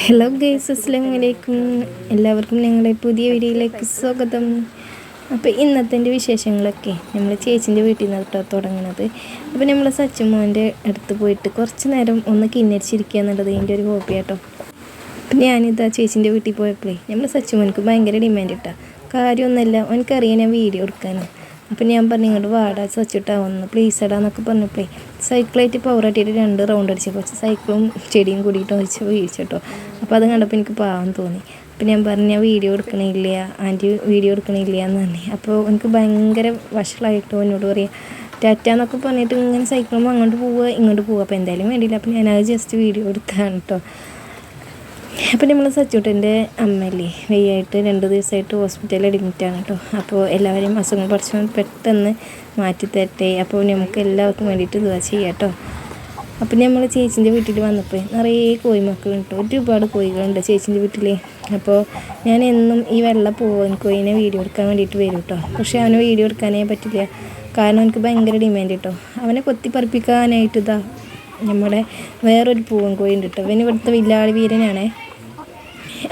Hello guys അസ്സാം വലൈക്കും എല്ലാവർക്കും ഞങ്ങളുടെ പുതിയ വീഡിയോയിലേക്ക് സ്വാഗതം. അപ്പോൾ ഇന്നത്തെ എന്റെ വിശേഷങ്ങളൊക്കെ നമ്മൾ ചേച്ചിന്റെ വീട്ടിൽ നിന്ന് കേട്ടോ തുടങ്ങുന്നത്. അപ്പോൾ നമ്മൾ സച്ചുമോന്റെ അടുത്ത് പോയിട്ട് കുറച്ച് നേരം ഒന്ന് കിന്നരിച്ചിരിക്കുക എന്നുള്ളത് എന്റെ ഒരു ഹോബി കേട്ടോ അപ്പം ഞാനിതാ ചേച്ചിന്റെ വീട്ടിൽ പോയപ്പോഴേ നമ്മൾ സച്ചുമോനക്ക് ഭയങ്കര ഡിമാൻഡ് ഇട്ടാ. കാര്യമൊന്നുമല്ല ഓനക്കറിയാൻ ഞാൻ വീഡിയോ എടുക്കാനും അപ്പം ഞാൻ പറഞ്ഞു ഇങ്ങോട്ട് വാടാ സച്ചിട്ടാ ഒന്ന് പ്ലീസ് എടാ എന്നൊക്കെ പറഞ്ഞപ്പോഴേ സൈക്കിളായിട്ട് പവർ ആട്ടിയിട്ട് രണ്ട് റൗണ്ട് അടിച്ചപ്പോൾ സൈക്കിളും ചെടിയും കൂടിയിട്ട് ഒഴിച്ച് വീഴ്ചട്ടോ. അപ്പോൾ അത് കണ്ടപ്പോൾ എനിക്ക് പാവം തോന്നി. അപ്പം ഞാൻ പറഞ്ഞു ഞാൻ വീഡിയോ എടുക്കണില്ല ആന്റി വീഡിയോ എടുക്കണില്ല എന്ന് പറഞ്ഞു. അപ്പോൾ എനിക്ക് ഭയങ്കര വഷളായിട്ടോ എന്നോട് പറയാം. ടാറ്റ എന്നൊക്കെ പറഞ്ഞിട്ട് ഇങ്ങനെ സൈക്കിളും അങ്ങോട്ട് പോവുക ഇങ്ങോട്ട് പോവുക. അപ്പോൾ എന്തായാലും വേണ്ടിയില്ല. അപ്പോൾ ഞാനത് ജസ്റ്റ് വീഡിയോ എടുത്താണ് കേട്ടോ അപ്പം നമ്മൾ സച്ചൂട്ടന്റെ അമ്മയല്ലേ വെയ്യായിട്ട് രണ്ട് ദിവസമായിട്ട് ഹോസ്പിറ്റലിൽ അഡ്മിറ്റാണ് കേട്ടോ അപ്പോൾ എല്ലാവരെയും അസുഖം പഠിച്ചു പെട്ടെന്ന് മാറ്റി തരട്ടെ. അപ്പോൾ നമുക്ക് എല്ലാവർക്കും വേണ്ടിയിട്ട് ഇതുവാ ചെയ്യാം കേട്ടോ അപ്പം നമ്മൾ ചേച്ചീന്റെ വീട്ടിൽ വന്നപ്പോൾ നിറയെ കോഴിമക്കളുണ്ട് ഒരുപാട് കോഴികളുണ്ട് ചേച്ചീന്റെ വീട്ടിൽ അപ്പോൾ ഞാൻ എന്നും ഈ വെള്ള പൂവൻ കോഴിനെ വീഡിയോ എടുക്കാൻ വേണ്ടിയിട്ട് വരും കേട്ടോ പക്ഷേ അവന് വീഡിയോ എടുക്കാനേ പറ്റില്ല. കാരണം എനിക്ക് ഭയങ്കര ഡിമാൻഡ് കേട്ടോ അവനെ കൊത്തിപ്പറിപ്പിക്കാനായിട്ട് ഇതാ നമ്മുടെ വേറൊരു പൂവൻ കോഴി ഉണ്ട് കേട്ടോ ഇവിടുത്തെ വില്ലാളി വീരനാണേ.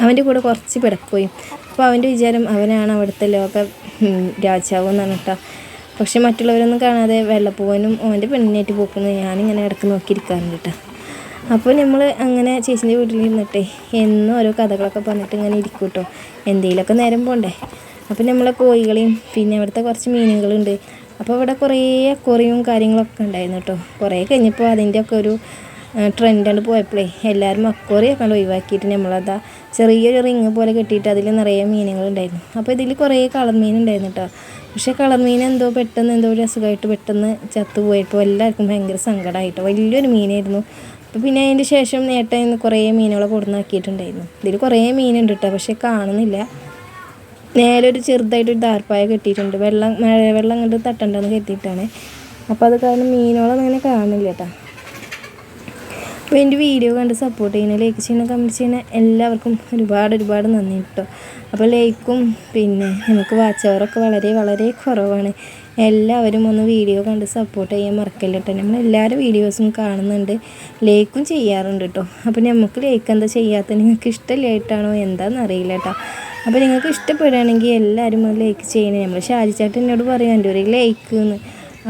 അവന്റെ കൂടെ കുറച്ച് പിടക്കോയും അപ്പോൾ അവന്റെ വിചാരം അവനാണ് അവിടുത്തെ ലോക രാജാവ് എന്നാണ് കേട്ടോ പക്ഷെ മറ്റുള്ളവരൊന്നും കാണാതെ വെള്ളപ്പൂവനും അവന്റെ പെണ്ണിനായിട്ട് പോക്കുന്നത് ഞാനിങ്ങനെ ഇടയ്ക്ക് നോക്കിയിരിക്കാറുണ്ട് കേട്ടോ അപ്പോൾ നമ്മൾ അങ്ങനെ ചേച്ചിന്റെ വീട്ടിൽ ഇരുന്നിട്ടേ എന്നും ഓരോ കഥകളൊക്കെ പറഞ്ഞിട്ട് ഇങ്ങനെ ഇരിക്കും കേട്ടോ എന്തെങ്കിലുമൊക്കെ നേരം പോണ്ടേ. അപ്പോൾ നമ്മളെ കോഴികളെയും പിന്നെ അവിടുത്തെ കുറച്ച് മീനുകളുണ്ട്. അപ്പോൾ ഇവിടെ കുറേ അക്വറിയും കാര്യങ്ങളൊക്കെ ഉണ്ടായിരുന്നു കേട്ടോ. കുറേ കഴിഞ്ഞപ്പോൾ അതിന്റെയൊക്കെ ഒരു ട്രെൻഡാണ് പോയപ്പോഴേ എല്ലാവരും അക്വറിയൊക്കെ കണ്ട് ഒഴിവാക്കിയിട്ട് നമ്മളതാ ചെറിയൊരു റിങ് പോലെ കെട്ടിയിട്ട് അതിൽ നിറയെ മീനുകളുണ്ടായിരുന്നു അപ്പോൾ ഇതിൽ കുറേ കളർ മീൻ ഉണ്ടായിരുന്നു കേട്ടോ. പക്ഷേ കളർ മീൻ എന്തോ പെട്ടെന്ന് എന്തോ ഒരു അസുഖമായിട്ട് പെട്ടെന്ന് ചത്തുപോയപ്പോൾ എല്ലാവർക്കും ഭയങ്കര സങ്കടമായിട്ടോ. വലിയൊരു മീനായിരുന്നു. അപ്പോൾ പിന്നെ അതിന്റെ ശേഷം നേട്ടം കുറേ മീനുകളെ കൊടുന്നാക്കിയിട്ടുണ്ടായിരുന്നു ഇതിൽ കുറേ മീനുണ്ട് കേട്ടോ പക്ഷേ കാണുന്നില്ല. നേരെ ഒരു ചെറുതായിട്ട് ഒരു ദാർപ്പായ കെട്ടിയിട്ടുണ്ട്. വെള്ളം മഴ വെള്ളം അങ്ങോട്ട് തട്ടണ്ടെന്ന് കെട്ടിയിട്ടാണ് അപ്പോൾ അത് കാരണം മീനുകളൊന്നും അങ്ങനെ കാണുന്നില്ല കേട്ടോ അപ്പോൾ എന്റെ വീഡിയോ കണ്ട് സപ്പോർട്ട് ചെയ്യുന്ന ലൈക്ക് ചെയ്യുന്ന കമന്റ് ചെയ്യുന്ന എല്ലാവർക്കും ഒരുപാട് ഒരുപാട് നന്ദി കേട്ടോ അപ്പോൾ ലൈക്കും പിന്നെ നമുക്ക് വാച്ച് അവറൊക്കെ വളരെ വളരെ കുറവാണ്. എല്ലാവരും ഒന്ന് വീഡിയോ കണ്ട് സപ്പോർട്ട് ചെയ്യാൻ മറക്കല്ല കേട്ടോ നമ്മൾ എല്ലാവരും വീഡിയോസും കാണുന്നുണ്ട് ലൈക്കും ചെയ്യാറുണ്ട് കേട്ടോ അപ്പോൾ നമുക്ക് ലൈക്ക് എന്താ ചെയ്യാത്ത നിങ്ങൾക്ക് ഇഷ്ടമില്ലായിട്ടാണോ? എന്താണെന്ന് അറിയില്ല കേട്ടോ അപ്പോൾ നിങ്ങൾക്ക് ഇഷ്ടപ്പെടുകയാണെങ്കിൽ എല്ലാവരും ലൈക്ക് ചെയ്യണേ. നമ്മൾ ഷാജി ചേട്ടൻ എന്നോട് പറയാം എന്റെ ഒരു ലൈക്ക് എന്ന്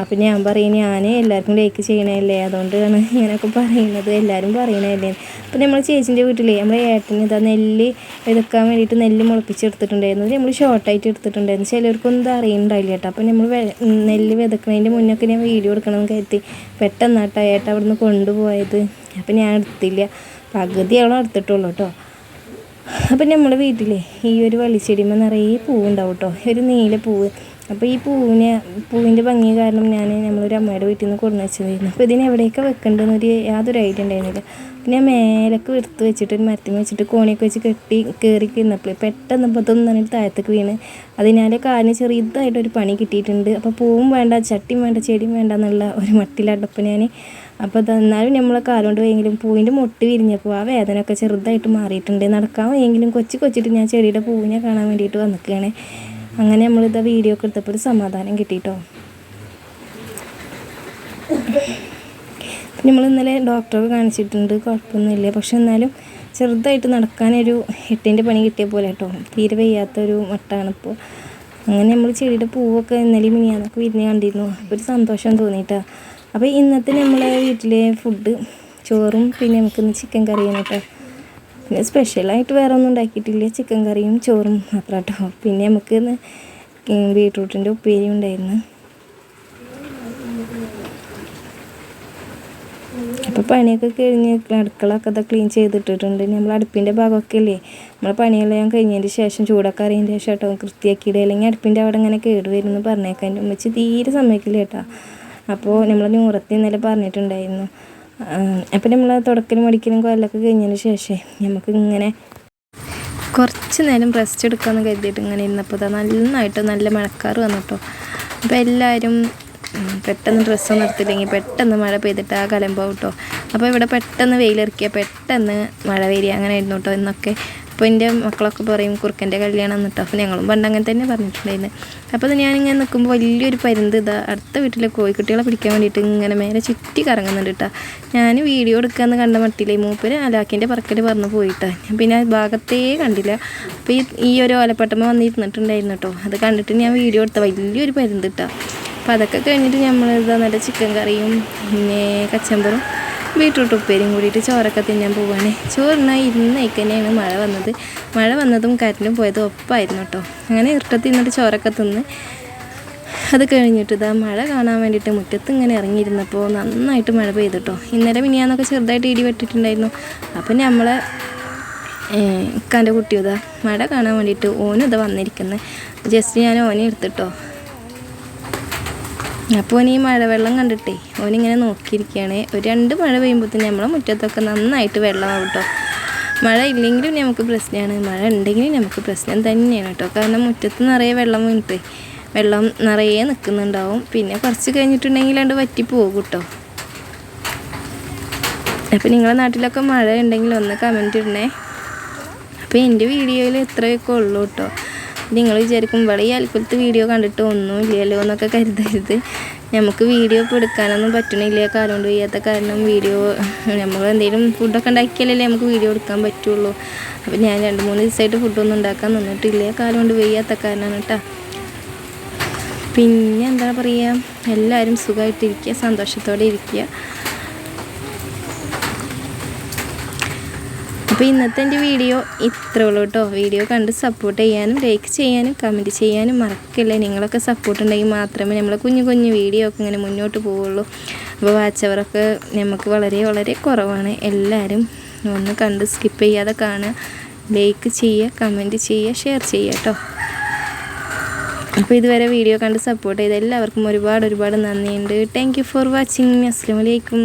അപ്പം ഞാൻ പറയും ഞാൻ എല്ലാവർക്കും ലൈക്ക് ചെയ്യണല്ലേ അതുകൊണ്ടാണ് ഇങ്ങനെയൊക്കെ പറയുന്നത്. എല്ലാവരും പറയണല്ലേ അപ്പം നമ്മൾ ചേച്ചീന്റെ വീട്ടിലേ നമ്മൾ ഏട്ടന് ഇതാ നെല്ല് എടുക്കാൻ വേണ്ടിയിട്ട് നെല്ല് മുളപ്പിച്ചെടുത്തിട്ടുണ്ടായിരുന്നു. ഇത് നമ്മൾ ഷോർട്ടായിട്ട് എടുത്തിട്ടുണ്ടായിരുന്നു. ചിലർക്കൊന്നും അറിയുന്നുണ്ടായില്ല കേട്ടോ. അപ്പം നമ്മൾ നെല്ല് വിതക്കുന്നതിന്റെ മുന്നൊക്കെ ഞാൻ വീഡിയോ എടുക്കണമെന്ന് കരുതി പെട്ടെന്നാട്ടോ ഏട്ട നിന്ന് കൊണ്ടുപോയത്. അപ്പം ഞാൻ എടുത്തില്ല. പകുതി അവളെ എടുത്തിട്ടുള്ളൂ കേട്ടോ. അപ്പം നമ്മുടെ വീട്ടിലെ ഈ ഒരു വള്ളിച്ചെടിമ നിറയെ പൂവുണ്ടാവും കേട്ടോ ഒരു നീല പൂവ്. അപ്പോൾ ഈ പൂവിനെ പൂവിന്റെ ഭംഗി കാരണം ഞാൻ നമ്മളൊരു അമ്മയുടെ വീട്ടിൽ നിന്ന് കൊണ്ടു വെച്ചതായിരുന്നു. അപ്പോൾ ഇതിനെ എവിടെയൊക്കെ വെക്കേണ്ടതെന്ന് ഒരു യാതൊരു ഐഡിയ ഉണ്ടായിരുന്നില്ല. പിന്നെ മേലൊക്കെ എടുത്ത് വെച്ചിട്ട് ഒരു മരത്തിൽ വെച്ചിട്ട് കോണിയൊക്കെ വെച്ച് കെട്ടി കയറി കിന്നപ്പോൾ പെട്ടെന്ന് ഇപ്പോൾ തൊന്നും താഴത്തേക്ക് വീണ്. അതിനാൽ കാലിന് ചെറിയതായിട്ടൊരു പണി കിട്ടിയിട്ടുണ്ട്. അപ്പോൾ പൂവും വേണ്ട ചട്ടിയും വേണ്ട ചെടിയും വേണ്ട എന്നുള്ള ഒരു മട്ടിലാട്ടപ്പം ഞാൻ അപ്പോൾ എന്നാലും നമ്മളെ കാലുകൊണ്ട് പോയെങ്കിലും പൂവിന്റെ മുട്ട് വിരിഞ്ഞപ്പോൾ ആ വേദനയൊക്കെ ചെറുതായിട്ട് മാറിയിട്ടുണ്ട്. നടക്കാൻ എങ്കിലും കൊച്ചു കൊച്ചിട്ട് ഞാൻ ചെടിയുടെ പൂവിനെ കാണാൻ വേണ്ടിയിട്ട് വന്നിക്കുകയാണ് അങ്ങനെ നമ്മളിതാ വീഡിയോ ഒക്കെ എടുത്തപ്പോൾ ഒരു സമാധാനം കിട്ടിയിട്ടോ നമ്മൾ ഇന്നലെ ഡോക്ടറെ കാണിച്ചിട്ടുണ്ട് കുഴപ്പമൊന്നുമില്ല. പക്ഷെ എന്നാലും ചെറുതായിട്ട് നടക്കാനൊരു എട്ടിന്റെ പണി കിട്ടിയ പോലെ കേട്ടോ. തീരെ വയ്യാത്തൊരു മട്ടാണിപ്പോൾ. അങ്ങനെ നമ്മൾ ചെടിയുടെ പൂവൊക്കെ ഇന്നലെ മിനിയാന്നൊക്കെ വിരിഞ്ഞ് കണ്ടിരുന്നു. അപ്പോൾ ഒരു സന്തോഷം തോന്നിയിട്ടാ. അപ്പോൾ ഇന്നത്തെ നമ്മളെ വീട്ടിലെ ഫുഡ് ചോറും പിന്നെ നമുക്കിന്ന് ചിക്കൻ കറിയാണ് കേട്ടോ. പിന്നെ സ്പെഷ്യലായിട്ട് വേറെ ഒന്നും ഉണ്ടാക്കിയിട്ടില്ല. ചിക്കൻ കറിയും ചോറും മാത്രം കേട്ടോ പിന്നെ നമുക്ക് ബീട്രൂട്ടിന്റെ ഉപ്പേരി ഉണ്ടായിരുന്നു. അപ്പോൾ പണിയൊക്കെ കഴിഞ്ഞ് അടുക്കളൊക്കെ അതൊക്കെ ക്ലീൻ ചെയ്തിട്ടിട്ടുണ്ട്. നമ്മൾ അടുപ്പിന്റെ ഭാഗമൊക്കെ ഇല്ലേ? നമ്മൾ പണിയെല്ലാം കഴിഞ്ഞതിന് ശേഷം ചൂടൊക്കെ അറിയതിന്റെ ശേഷം കേട്ടോ വൃത്തിയാക്കിയിടുക. അല്ലെങ്കിൽ അടുപ്പിന്റെ അവിടെ ഇങ്ങനെ കേട് വരുമെന്ന് പറഞ്ഞേക്കാം. ഉമ്മച്ചി തീരെ സമ്മതിക്കില്ല കേട്ടോ. അപ്പോൾ നമ്മൾ നൂറത്തി ഇന്നലെ പറഞ്ഞിട്ടുണ്ടായിരുന്നു. അപ്പോൾ നമ്മൾ തുടക്കലും മടിക്കലും കൊല്ലൊക്കെ കഴിഞ്ഞതിന് ശേഷം നമുക്ക് ഇങ്ങനെ കുറച്ച് നേരം റെസ്റ്റ് എടുക്കാമെന്ന് കരുതിയിട്ട് ഇങ്ങനെ ഇരുന്നപ്പോൾ നന്നായിട്ട് നല്ല മഴക്കാറ് വന്നിട്ടോ. അപ്പം എല്ലാവരും പെട്ടെന്ന് ഡ്രസ്സൊന്നും എടുത്തില്ലെങ്കിൽ പെട്ടെന്ന് മഴ പെയ്തിട്ട് ആ കലമ്പാവും കേട്ടോ അപ്പോൾ ഇവിടെ പെട്ടെന്ന് വെയിലിറക്കിയ പെട്ടെന്ന് മഴ വരിക. അങ്ങനെ ആയിരുന്നു കേട്ടോ ഇന്നൊക്കെ. അപ്പോൾ എന്റെ മക്കളൊക്കെ പറയും കുറുക്കന്റെ കല്യാണം എന്നിട്ട് ഞങ്ങളും പണ്ട് അങ്ങനെ തന്നെ പറഞ്ഞിട്ടുണ്ടായിരുന്നു. അപ്പോൾ ഞാൻ ഞാനിങ്ങനെ നിൽക്കുമ്പോൾ വലിയൊരു പരുന്ത് ഇതാ അടുത്ത വീട്ടിലെ കോഴിക്കുട്ടികളെ പിടിക്കാൻ വേണ്ടിയിട്ട് ഇങ്ങനെ മേലെ ചുറ്റി കറങ്ങുന്നുണ്ട് കേട്ടോ ഞാൻ വീഡിയോ എടുക്കാമെന്ന് കണ്ട മട്ടിലെ മൂപ്പര് അലാക്കിന്റെ പറക്കൽ പറഞ്ഞു പോയിട്ടാ. ഞാൻ പിന്നെ ആ ഭാഗത്തേ കണ്ടില്ല. അപ്പോൾ ഈ ഈ ഒരു ഓലപ്പട്ടമ്മ വന്നിരുന്നിട്ടുണ്ടായിരുന്നു കേട്ടോ അത് കണ്ടിട്ട് ഞാൻ വീഡിയോ എടുത്ത വലിയൊരു പരുന്ത് കേട്ടോ അപ്പോൾ അതൊക്കെ കഴിഞ്ഞിട്ട് നമ്മൾ ഇതാ നല്ല ചിക്കൻ കറിയും പിന്നെ കച്ചമ്പറും ബീട്രൂട്ട് ഉപ്പേരിയും കൂടിയിട്ട് ചോറൊക്കെ തിന്നാൻ പോവുകയാണ് ചോറിനായി ഇരുന്നേക്ക് തന്നെയാണ് മഴ വന്നത്. മഴ വന്നതും കരണ്ടും പോയതും ഒപ്പമായിരുന്നു കേട്ടോ അങ്ങനെ ഇഷ്ടത്തിൽ നിന്നിട്ട് ചോറൊക്കെ തിന്ന് അത് കഴിഞ്ഞിട്ട് ഇതാ മഴ കാണാൻ വേണ്ടിയിട്ട് മുറ്റത്ത് ഇങ്ങനെ ഇറങ്ങിയിരുന്നപ്പോൾ നന്നായിട്ട് മഴ പെയ്തു കേട്ടോ ഇന്നലെ മിനിയാന്നൊക്കെ ചെറുതായിട്ട് ഇടി വെട്ടിട്ടുണ്ടായിരുന്നു. അപ്പം നമ്മളെ ഇക്കാന്റെ കുട്ടിയും ഇതാ മഴ കാണാൻ വേണ്ടിയിട്ട് ഓനും ഇതാ വന്നിരിക്കുന്നത് ജസ്റ്റ് ഞാൻ ഓനെ എടുത്തിട്ടോ അപ്പോൾ ഓൻ ഈ മഴവെള്ളം കണ്ടിട്ടേ ഓനിങ്ങനെ നോക്കിയിരിക്കുകയാണ് ഒരു രണ്ട് മഴ പെയ്യുമ്പോഴത്തേന് നമ്മളെ മുറ്റത്തൊക്കെ നന്നായിട്ട് വെള്ളമാവും കേട്ടോ മഴ ഇല്ലെങ്കിലും നമുക്ക് പ്രശ്നമാണ്. മഴ ഉണ്ടെങ്കിലും നമുക്ക് പ്രശ്നം തന്നെയാണ് കേട്ടോ കാരണം മുറ്റത്ത് നിറയെ വെള്ളം വീണിട്ട് വെള്ളം നിറയെ നിൽക്കുന്നുണ്ടാവും. പിന്നെ കുറച്ച് കഴിഞ്ഞിട്ടുണ്ടെങ്കിൽ അത് വറ്റി പോകും കേട്ടോ അപ്പോൾ നിങ്ങളുടെ നാട്ടിലൊക്കെ മഴ ഉണ്ടെങ്കിൽ ഒന്ന് കമന്റ് ഇടണേ. അപ്പോൾ എന്റെ വീഡിയോയിൽ ഇത്രയൊക്കെ ഉള്ളൂ കേട്ടോ നിങ്ങൾ വിചാരിക്കും ഇവിടെ ഈ വീഡിയോ കണ്ടിട്ട് ഒന്നും ഇല്ലല്ലോ എന്നൊക്കെ കരുതരുത്. നമുക്ക് വീഡിയോ ഇപ്പോൾ എടുക്കാനൊന്നും പറ്റണില്ല. കാലം കൊണ്ട് വയ്യാത്ത കാരണം വീഡിയോ നമ്മൾ എന്തെങ്കിലും ഫുഡൊക്കെ ഉണ്ടാക്കിയാലല്ലേ നമുക്ക് വീഡിയോ എടുക്കാൻ പറ്റുള്ളൂ. അപ്പോൾ ഞാൻ രണ്ട് മൂന്ന് ദിവസമായിട്ട് ഫുഡൊന്നും ഉണ്ടാക്കാൻ നിന്നിട്ടില്ല. കാലം കൊണ്ട് വയ്യാത്ത കാരണമാണ് കേട്ടോ പിന്നെ എന്താ പറയുക എല്ലാവരും സുഖമായിട്ടിരിക്കുക സന്തോഷത്തോടെ ഇരിക്കുക അപ്പോൾ ഇന്നത്തെ എന്റെ വീഡിയോ ഇത്രേ ഉള്ളൂ കേട്ടോ. വീഡിയോ കണ്ട് സപ്പോർട്ട് ചെയ്യാനും ലൈക്ക് ചെയ്യാനും കമന്റ് ചെയ്യാനും മറക്കില്ല? നിങ്ങളൊക്കെ സപ്പോർട്ട് ഉണ്ടെങ്കിൽ മാത്രമേ നമ്മൾ കുഞ്ഞു കുഞ്ഞു വീഡിയോ ഒക്കെ ഇങ്ങനെ മുന്നോട്ട് പോവുള്ളൂ. അപ്പോൾ വാച്ചവറൊക്കെ നമുക്ക് വളരെ വളരെ കുറവാണ്. എല്ലാവരും ഒന്ന് കണ്ട് സ്കിപ്പ് ചെയ്യാതെ കാണുക. ലൈക്ക് ചെയ്യുക കമന്റ് ചെയ്യുക ഷെയർ ചെയ്യുക കേട്ടോ. അപ്പോൾ ഇതുവരെ വീഡിയോ കണ്ട് സപ്പോർട്ട് ചെയ്ത എല്ലാവർക്കും ഒരുപാട് ഒരുപാട് നന്ദിയുണ്ട്. താങ്ക് യു ഫോർ വാച്ചിങ് അസ്സാം വലൈക്കും